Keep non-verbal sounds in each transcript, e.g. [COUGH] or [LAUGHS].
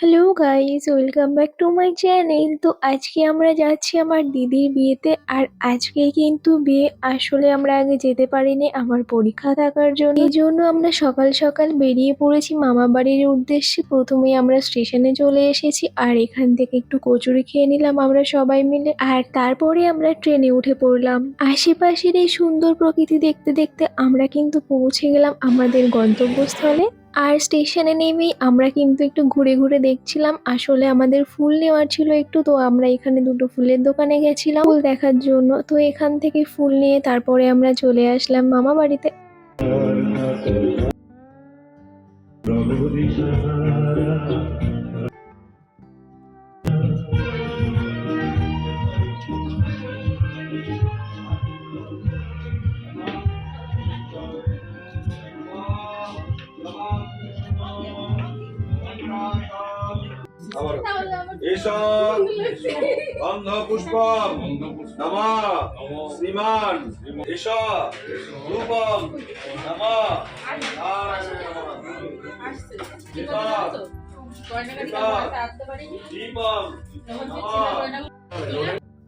Hello guys welcome back to my channel তো আজকে আমরা যাচ্ছি আমার দিদির বিয়েতে আর আজকে কিন্তু বিয়ে আসলে আমরা আগে যেতে পারিনি আমার পরীক্ষা থাকার জন্য। এই জন্য আমরা সকাল সকাল বেরিয়ে পড়েছি মামা বাড়ির উদ্দেশ্যে। প্রথমে আমরা স্টেশনে চলে এসেছি আর এখান থেকে একটু কচুরি খেয়ে নিলাম আমরা সবাই মিলে। আর তারপরে আমরা ট্রেনে উঠে পড়লাম। আশেপাশের এই সুন্দর প্রকৃতি দেখতে দেখতে আমরা কিন্তু পৌঁছে গেলাম আমাদের গন্তব্যস্থলে। আর স্টেশনে নেমে আমরা কিন্তু একটু ঘুরে ঘুরে দেখছিলাম। আসলে আমাদের ফুল নেওয়ার ছিল একটু, তো আমরা এখানে দুটো ফুলের দোকানে গেছিলাম ফুল দেখার জন্য। তো এখান থেকে ফুল নিয়ে তারপরে আমরা চলে আসলাম মামা বাড়িতে। নম শ্রীমান রূপম নম।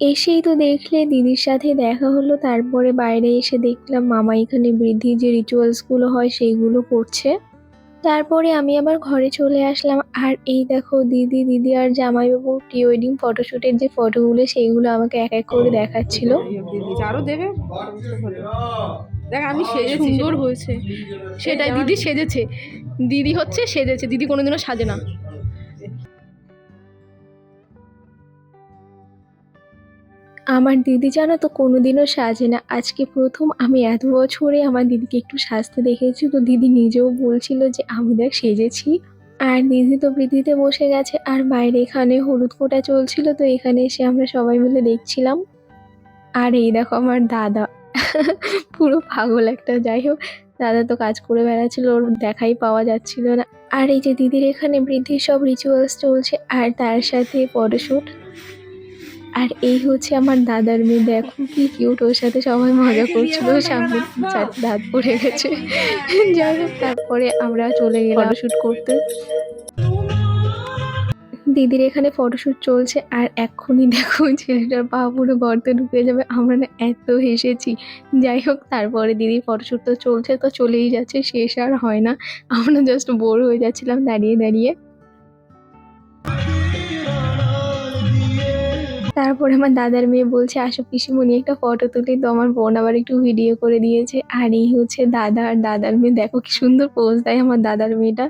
এসেই তো দেখলে দিদির সাথে দেখা হলো তারপরে বাইরে এসে দেখলাম মামা এখানে বৃদ্ধির যে রিচুয়ালসগুলো হয় সেইগুলো করছে। তারপরে আমি আবার ঘরে চলে আসলাম। আর এই দেখো দিদি দিদি আর জামাইবাবু প্রি ওয়েডিং ফটোশ্যুটের যে ফটোগুলো সেইগুলো আমাকে এক এক করে দেখাচ্ছিল। দেবে? দেখ আমি সেজে সুন্দর হয়েছে। সেটাই দিদি সেজেছে। দিদি হচ্ছে সেজেছে দিদি কোনোদিনও সাজে না। আমার দিদি জানো তো কোনোদিনও সাজে না। আজকে প্রথম আমি এত বছরে আমার দিদিকে একটু সাজতে দেখেছি, তো দিদি নিজেও বলছিল যে, আমি দেখ সেজেছি। আর দিদি তো বৃদ্ধিতে বসে গেছে, আর বাইরে এখানে হলুদ ফোঁটা চলছিল, তো এখানে এসে আমরা সবাই মিলে দেখছিলাম। আর এই দেখো আমার দাদা, [LAUGHS] পুরো পাগল একটা, যাই হোক, দাদা তো কাজ করে বেড়াচ্ছিল, ওর দেখাই পাওয়া যাচ্ছিল না। আর এই যে দিদির এখানে বৃদ্ধির সব রিচুয়ালস চলছে, আর তার সাথে ফটোশ্যুট আর এই হচ্ছে আমার দাদার মেয়ে। দেখো কি কিউট ওর সাথে সবাই মজা করছিল। সামনে চারটে দাঁত পড়ে গেছে। যাই হোক, তারপরে আমরা চলে গেলাম ফটোশ্যুট করতে। দিদির এখানে ফটোশ্যুট চলছে। আর এক্ষুনি দেখো ছেলেটার পা পুরো গর্তে ঢুকে যাবে। আমরা না এত হেসেছি। যাই হোক, তারপরে দিদির ফটোশ্যুট তো চলছে। তো চলেই যাচ্ছে। শেষ আর হয় না। আমরা জাস্ট বোর হয়ে যাচ্ছিলাম দাঁড়িয়ে দাঁড়িয়ে। তারপরে আমার দাদার মেয়ে বলছে, আসো পিসিমণি, একটা ফটো তুলি। তো আমার বোন আবার একটু ভিডিও করে দিয়েছে। আর এই হচ্ছে দাদা আর দাদার মেয়ে। দেখো কি সুন্দর পোজ দেয় আমার দাদার মেয়েটা।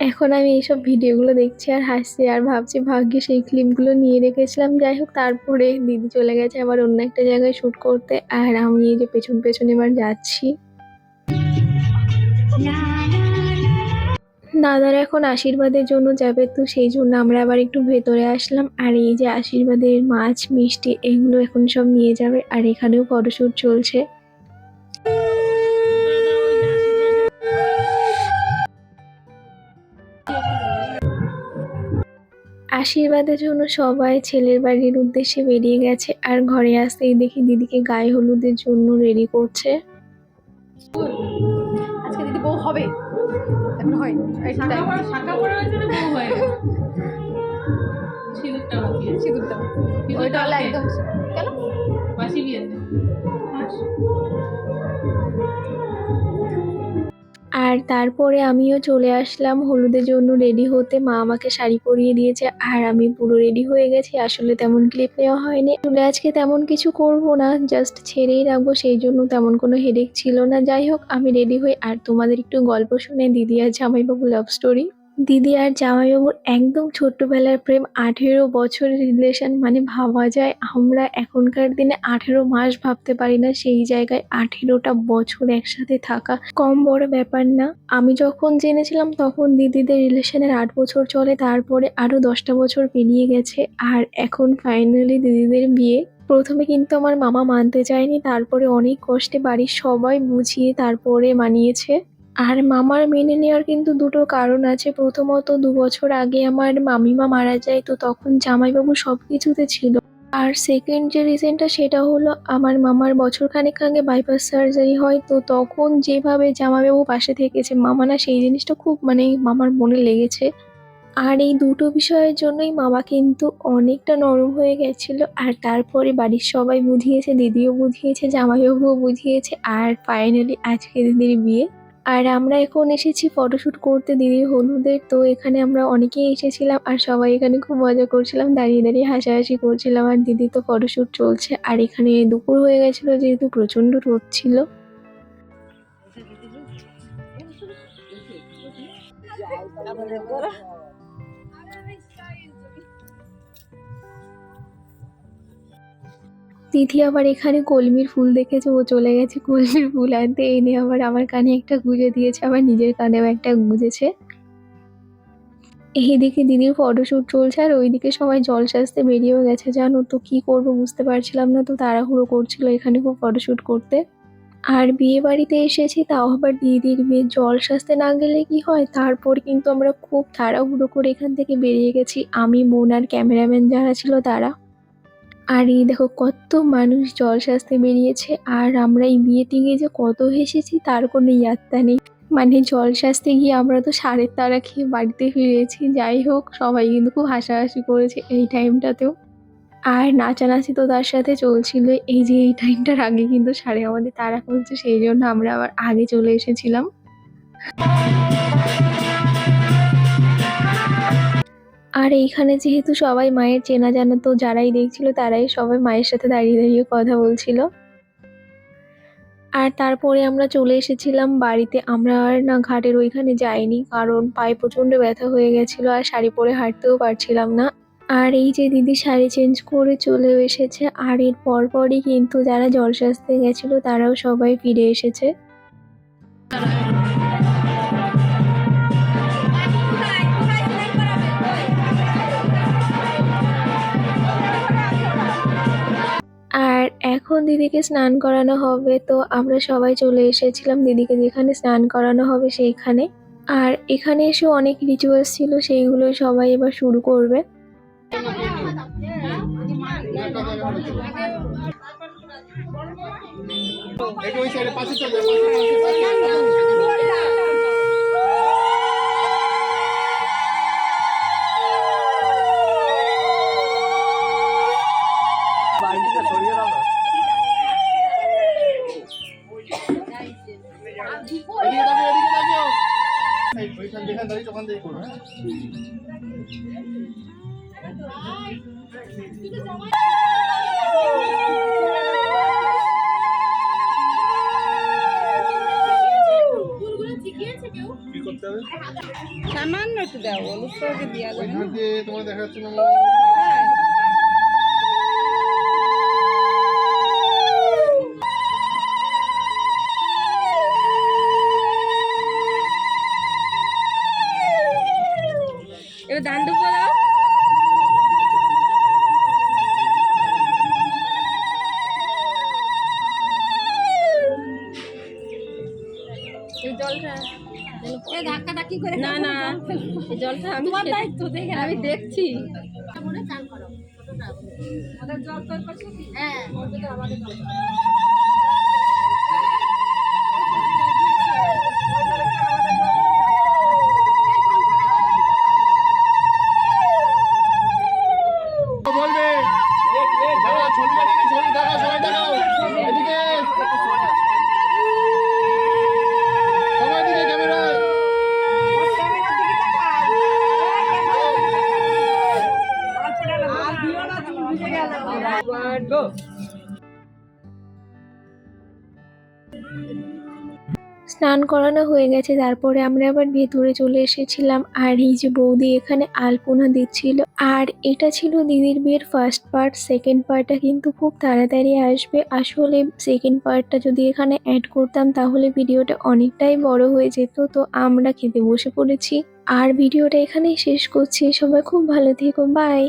এখন আমি এইসব ভিডিওগুলো দেখছি আর হাসছি আর ভাবছি, ভাগ্যে সেই ক্লিপগুলো নিয়ে রেখেছিলাম। যাই হোক, তারপরে দিদি চলে গেছে আবার অন্য একটা জায়গায় শ্যুট করতে। আর আমি এই যে পেছন পেছন এবার যাচ্ছি। দাদার এখন আশীর্বাদের জন্য যাবে তো সেই জন্য আমরা আবার একটু ভেতরে আসলাম। আর এই যে আশীর্বাদের মাছ, মিষ্টি, এগুলো এখন সব নিয়ে যাবে আর এখানেও ফটোশ্যুট চলছে। আশীর্বাদের জন্য সবাই ছেলের বাড়ির উদ্দেশ্যে বেরিয়ে গেছে আর ঘরে আসতেই দেখি দিদিকে গায়ে হলুদের জন্য রেডি করছে। আজকে দিদি বউ হবে। হয়। সিঁদুরটা সিঁদুরটা। ওইটা হলো একদম কেন? বাসি বিয়েতে। আর তারপরে আমিও চলে আসলাম। হলুদের জন্য রেডি হতে মা আমাকে শাড়ি পরিয়ে দিয়েছে আর আমি পুরো রেডি হয়ে গেছি। আসলে তেমন ক্লিপ নেওয়া হয়নি। চুলে আজকে তেমন কিছু করব না জাস্ট ছেড়েই রাখব। সেই জন্য তেমন কোনো হেডেক ছিল না। যাই হোক, আমি রেডি হই। আর তোমাদের একটু গল্প শুনে দিদি আর জামাইবাবু লাভ স্টোরি দিদি আর জামাইবাবুর একদম ছোট্টবেলার প্রেম, আঠেরো বছরের রিলেশন মানে ভাবা যায়। আমরা এখনকার দিনে আঠেরো মাস ভাবতে পারি না সেই জায়গায় আঠেরোটা বছর একসাথে থাকা। কম বড় ব্যাপার না। আমি যখন জেনেছিলাম তখন দিদিদের রিলেশনের আট বছর চলে, তারপরে আরও দশটা বছর পেরিয়ে গেছে। আর এখন ফাইনালি দিদিদের বিয়ে। প্রথমে কিন্তু আমার মামা মানতে চায়নি, তারপরে অনেক কষ্টে বাড়ির সবাই বুঝিয়ে, তারপরে মানিয়েছে। আর মামার মেনে নেওয়ার কিন্তু দুটো কারণ আছে। প্রথমত, দু বছর আগে আমার মামিমা মারা যায়, তো তখন জামাইবাবু সব কিছুতে ছিল। আর সেকেন্ড যে রিজনটা সেটা হলো আমার মামার বছর খানেক আগে বাইপাস সার্জারি হয়, তো তখন যেভাবে জামাইবাবু পাশে থেকেছে, মামা না সেই জিনিসটা খুব মানে মামার মনে লেগেছে। আর এই দুটো বিষয়ের জন্যই মামা কিন্তু অনেকটা নরম হয়ে গেছিল, আর তারপরে বাড়ির সবাই বুঝিয়েছে, দিদিও বুঝিয়েছে, জামাইবাবুও বুঝিয়েছে, আর ফাইনালি আজকে দিদির বিয়ে। আর আমরা এখন এসেছি ফটোশ্যুট করতে দিদি হলুদের তো এখানে আমরা অনেকেই এসেছিলাম আর সবাই এখানে খুব মজা করছিলাম, দাঁড়িয়ে দাঁড়িয়ে হাসাহাসি করছিলাম আর দিদি তো ফটোশ্যুট চলছে। আর এখানে দুপুর হয়ে গেছিল যেহেতু প্রচণ্ড রোদ ছিল। তিথি আবার এখানে কলমির ফুল দেখেছে, ও চলে গেছে কলমির ফুল আনতে। এনে আবার আমার কানে একটা গুঁজে দিয়েছে, আবার নিজের কানেও একটা গুঁজেছে। এইদিকে দিদির ফটোশ্যুট চলছে আর ওইদিকে সবাই জল সাজতে বেরিয়েও গেছে। জানো তো কি করব বুঝতে পারছিলাম না, তো তাড়াহুড়ো করছিল এখানে খুব ফটোশ্যুট করতে। আর বিয়ে বাড়িতে এসেছি, তাও আবার দিদির বিয়ে জল সাজতে না গেলে কি হয়? তারপর কিন্তু আমরা খুব তাড়াহুড়ো করে এখান থেকে বেরিয়ে গেছি। আমি বোন আর ক্যামেরাম্যান যারা ছিল তারা। আর এই দেখো কত মানুষ জল সাজতে বেরিয়েছে, আর আমরা এই বিয়েতে যে কত হেসেছি তার কোনো ইয়াত্তা নেই। মানে জল সাজতে গিয়ে আমরা তো সারের তারা খেয়ে বাড়িতে ফিরেছি, যাই হোক, সবাই কিন্তু খুব হাসাহাসি করেছে এই টাইমটাতেও আর নাচানাচি তো তার সাথে চলছিল, এই যে এই টাইমটার আগে কিন্তু সারে আমাদের তারা করছে সেই জন্য আমরা আবার আগে চলে এসেছিলাম। আর এইখানে যেহেতু সবাই মায়ের চেনা জানা, তো যারাই দেখছিল তারাই সবাই মায়ের সাথে দাঁড়িয়ে দাঁড়িয়ে কথা বলছিল। আর তারপরে আমরা চলে এসেছিলাম বাড়িতে। আমরা আর না ঘাটের ওইখানে যাইনি, কারণ পায়ে প্রচণ্ড ব্যথা হয়ে গেছিল আর শাড়ি পরে হাঁটতেও পারছিলাম না। আর এই যে দিদি শাড়ি চেঞ্জ করে চলে এসেছে, আর এর পরপরই কিন্তু যারা জল গেছিল তারাও সবাই ফিরে এসেছে। এখন দিদিকে স্নান করানো হবে, তো আমরা সবাই চলে এসেছিলাম দিদিকে যেখানে স্নান করানো হবে সেইখানে। আর এখানে এসে অনেক রিচুয়ালস ছিল, সেইগুলো সবাই এবার শুরু করবে। সামান্য একটু দাও হলুদ দেওয়া দিয়ে তোমার দেখা যাচ্ছে না। জলটা ধাক্কা ধাক্কি করে না না জলটা আমি দায়িত্ব দেখে আমি দেখছি। বলবে স্নান করানো হয়ে গেছে, তারপরে আমরা আবার ভেতরে চলে এসেছিলাম। আর এই যে বৌদি এখানে আলপনা দিচ্ছিল আর এটা ছিল দিদির বিয়ের ফার্স্ট পার্ট সেকেন্ড পার্টটা কিন্তু খুব তাড়াতাড়ি আসবে। আসলে সেকেন্ড পার্টটা যদি এখানে অ্যাড করতাম, তাহলে ভিডিওটা অনেকটাই বড় হয়ে যেত। তো আমরা খেতে বসে পড়েছি। আর ভিডিওটা এখানেই শেষ করছি। সবাই খুব ভালো থেকো। বাই